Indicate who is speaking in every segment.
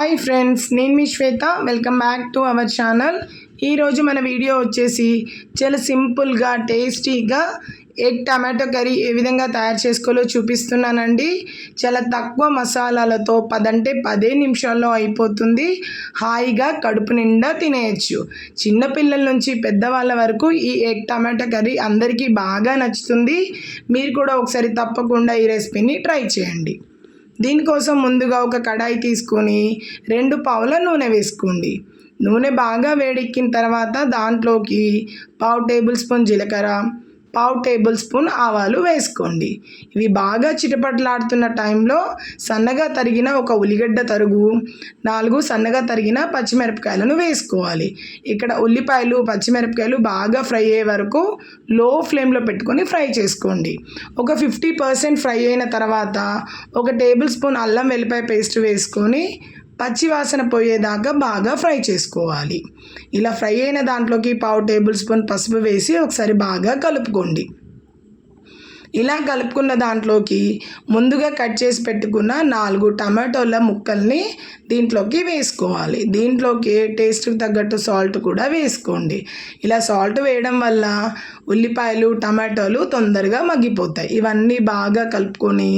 Speaker 1: Hi friends నేను మీ Shweta. Welcome back to our channel ఈరోజు మన వీడియో వచ్చేసి చాలా సింపుల్గా టేస్టీగా ఎగ్ టమాటో కర్రీ ఏ విధంగా తయారు చేసుకోవాలో చూపిస్తున్నానండి. చాలా తక్కువ మసాలాలతో పదంటే పదే నిమిషాల్లో అయిపోతుంది. హాయిగా కడుపు నిండా తినేయచ్చు. చిన్నపిల్లల నుంచి పెద్దవాళ్ళ వరకు ఈ ఎగ్ టమాటో కర్రీ అందరికీ బాగా నచ్చుతుంది. మీరు కూడా ఒకసారి తప్పకుండా ఈ రెసిపీని ట్రై చేయండి. దీనికోసం ముందుగా ఒక కడాయి తీసుకొని రెండు పావుల నూనె వేసుకోండి. నూనె బాగా వేడెక్కిన తర్వాత దాంట్లోకి పావు టేబుల్ స్పూన్ జీలకర్ర పావు టేబుల్ స్పూన్ ఆవాలు వేసుకోండి. ఇవి బాగా చిటపట్లాడుతున్న టైంలో సన్నగా తరిగిన ఒక ఉల్లిగడ్డ తరుగు నాలుగు సన్నగా తరిగిన పచ్చిమిరపకాయలను వేసుకోవాలి. ఇక్కడ ఉల్లిపాయలు పచ్చిమిరపకాయలు బాగా ఫ్రై అయ్యే వరకు లో ఫ్లేమ్లో పెట్టుకొని ఫ్రై చేసుకోండి. ఒక ఫిఫ్టీ పర్సెంట్ ఫ్రై అయిన తర్వాత ఒక టేబుల్ స్పూన్ అల్లం వెల్లిపాయ పేస్ట్ వేసుకొని పచ్చివాసన పోయేదాకా బాగా ఫ్రై చేసుకోవాలి. ఇలా ఫ్రై అయిన దాంట్లోకి పావు టేబుల్ స్పూన్ పసుపు వేసి ఒకసారి బాగా కలుపుకోండి. ఇలా కలుపుకున్న దాంట్లోకి ముందుగా కట్ చేసి పెట్టుకున్న నాలుగు టమాటోల ముక్కల్ని దీంట్లోకి వేసుకోవాలి. దీంట్లోకి టేస్ట్కి తగ్గట్టు సాల్ట్ కూడా వేసుకోండి. ఇలా సాల్ట్ వేయడం వల్ల ఉల్లిపాయలు టమాటోలు తొందరగా మగ్గిపోతాయి. ఇవన్నీ బాగా కలుపుకొని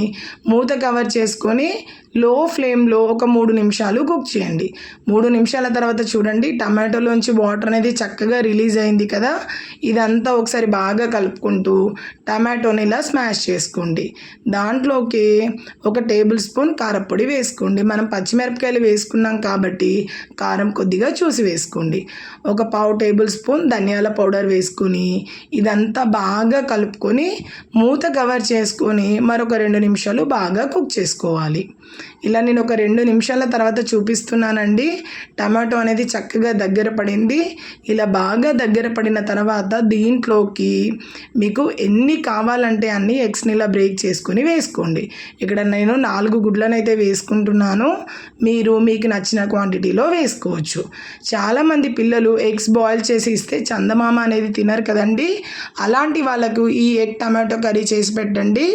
Speaker 1: మూత కవర్ చేసుకొని లో ఫ్లేమ్లో ఒక మూడు నిమిషాలు కుక్ చేయండి. మూడు నిమిషాల తర్వాత చూడండి టమాటోలోంచి వాటర్ అనేది చక్కగా రిలీజ్ అయింది కదా? ఇదంతా ఒకసారి బాగా కలుపుకుంటూ టమాటోని ఇలా స్మాష్ చేసుకోండి. దాంట్లోకి ఒక టేబుల్ స్పూన్ కారపొడి వేసుకోండి. మనం పచ్చిమిరపకాయలు వేసుకున్నాం కాబట్టి కారం కొద్దిగా చూసి వేసుకోండి. ఒక పావు టేబుల్ స్పూన్ ధనియాల పౌడర్ వేసుకొని ఇదంతా బాగా కలుపుకొని మూత కవర్ చేసుకొని మరొక రెండు నిమిషాలు బాగా కుక్ చేసుకోవాలి. ఇలా నేను ఒక రెండు నిమిషాల తర్వాత చూపిస్తున్నానండి. టమాటో అనేది చక్కగా దగ్గర పడింది. ఇలా బాగా దగ్గర పడిన తర్వాత దీంట్లోకి మీకు ఎన్ని కావాలంటే అన్ని ఎగ్స్ని ఇలా బ్రేక్ చేసుకొని వేసుకోండి. ఇక్కడ నేను నాలుగు గుడ్లను అయితే వేసుకుంటున్నాను. మీరు మీకు నచ్చిన క్వాంటిటీలో వేసుకోవచ్చు. చాలామంది పిల్లలు ఎగ్స్ బాయిల్ చేసి ఇస్తే చందమామ అనేది తినరు కదండి. అలాంటి వాళ్ళకు ఈ ఎగ్ టమాటో కర్రీ చేసి పెట్టండి.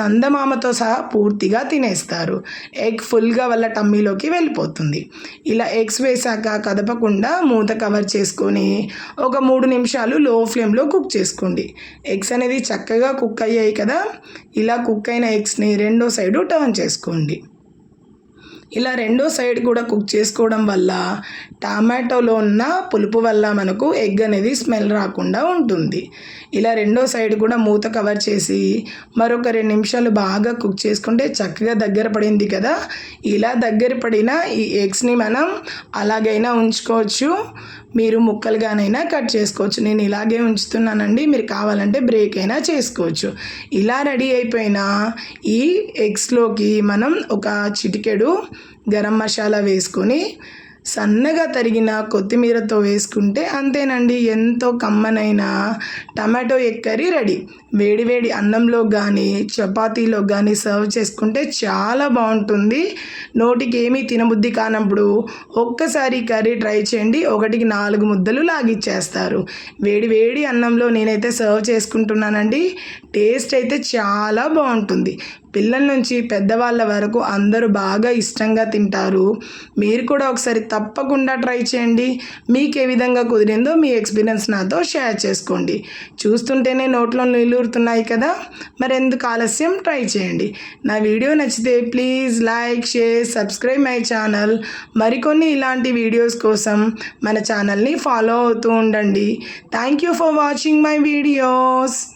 Speaker 1: చందమామతో సహా పూర్తిగా తినేస్తారు. ఎగ్ ఫుల్గా వాళ్ళ టమ్మీలోకి వెళ్ళిపోతుంది. ఇలా ఎగ్స్ వేసాక కదపకుండా మూత కవర్ చేసుకొని ఒక మూడు నిమిషాలు లో ఫ్లేమ్లో కుక్ చేసుకోండి. ఎగ్స్ అనేది చక్కగా కుక్ అయ్యాయి కదా? ఇలా కుక్ అయిన ఎగ్స్ని రెండో సైడు టర్న్ చేసుకోండి. ఇలా రెండో సైడ్ కూడా కుక్ చేసుకోవడం వల్ల టమాటోలో ఉన్న పులుపు వల్ల మనకు ఎగ్ అనేది స్మెల్ రాకుండా ఉంటుంది. ఇలా రెండో సైడ్ కూడా మూత కవర్ చేసి మరొక రెండు నిమిషాలు బాగా కుక్ చేసుకుంటే చక్కగా దగ్గర పడింది కదా. ఇలా దగ్గర పడిన ఈ ఎగ్స్ని మనం అలాగైనా ఉంచుకోవచ్చు. మీరు ముక్కలుగానైనా కట్ చేసుకోవచ్చు. నేను ఇలాగే ఉంచుతున్నానండి. మీరు కావాలంటే బ్రేక్ అయినా చేసుకోవచ్చు. ఇలా రెడీ అయిపోయిన ఈ ఎగ్స్లోకి మనం ఒక చిటికెడు గరం మసాలా వేసుకొని సన్నగా తరిగిన కొత్తిమీరతో వేసుకుంటే అంతేనండి ఎంతో కమ్మనైన టమాటో ఎక్కరి రెడీ. వేడివేడి అన్నంలో కానీ చపాతీలో కానీ సర్వ్ చేసుకుంటే చాలా బాగుంటుంది. నోటికి ఏమీ తినబుద్ధి కానప్పుడు ఒక్కసారి కర్రీ ట్రై చేయండి ఒకటికి నాలుగు ముద్దలు లాగిచ్చేస్తారు. వేడివేడి అన్నంలో నేనైతే సర్వ్ చేసుకుంటున్నానండి టేస్ట్ అయితే చాలా బాగుంటుంది. పిల్లల నుంచి పెద్దవాళ్ళ వరకు అందరూ బాగా ఇష్టంగా తింటారు. మీరు కూడా ఒకసారి తప్పకుండా ట్రై చేయండి. మీకు ఏ విధంగా కుదిరిందో మీ ఎక్స్పీరియన్స్ నాతో షేర్ చేసుకోండి. చూస్తుంటేనే నోట్లో నిలూరుతున్నాయి కదా? మరి ఎందుకు ఆలస్యం? ట్రై చేయండి. నా వీడియో నచ్చితే please like share subscribe my channel. మరికొన్ని ఇలాంటి వీడియోస్ కోసం మన ఛానల్ని ఫాలో అవుతూ ఉండండి. Thank you for watching my videos.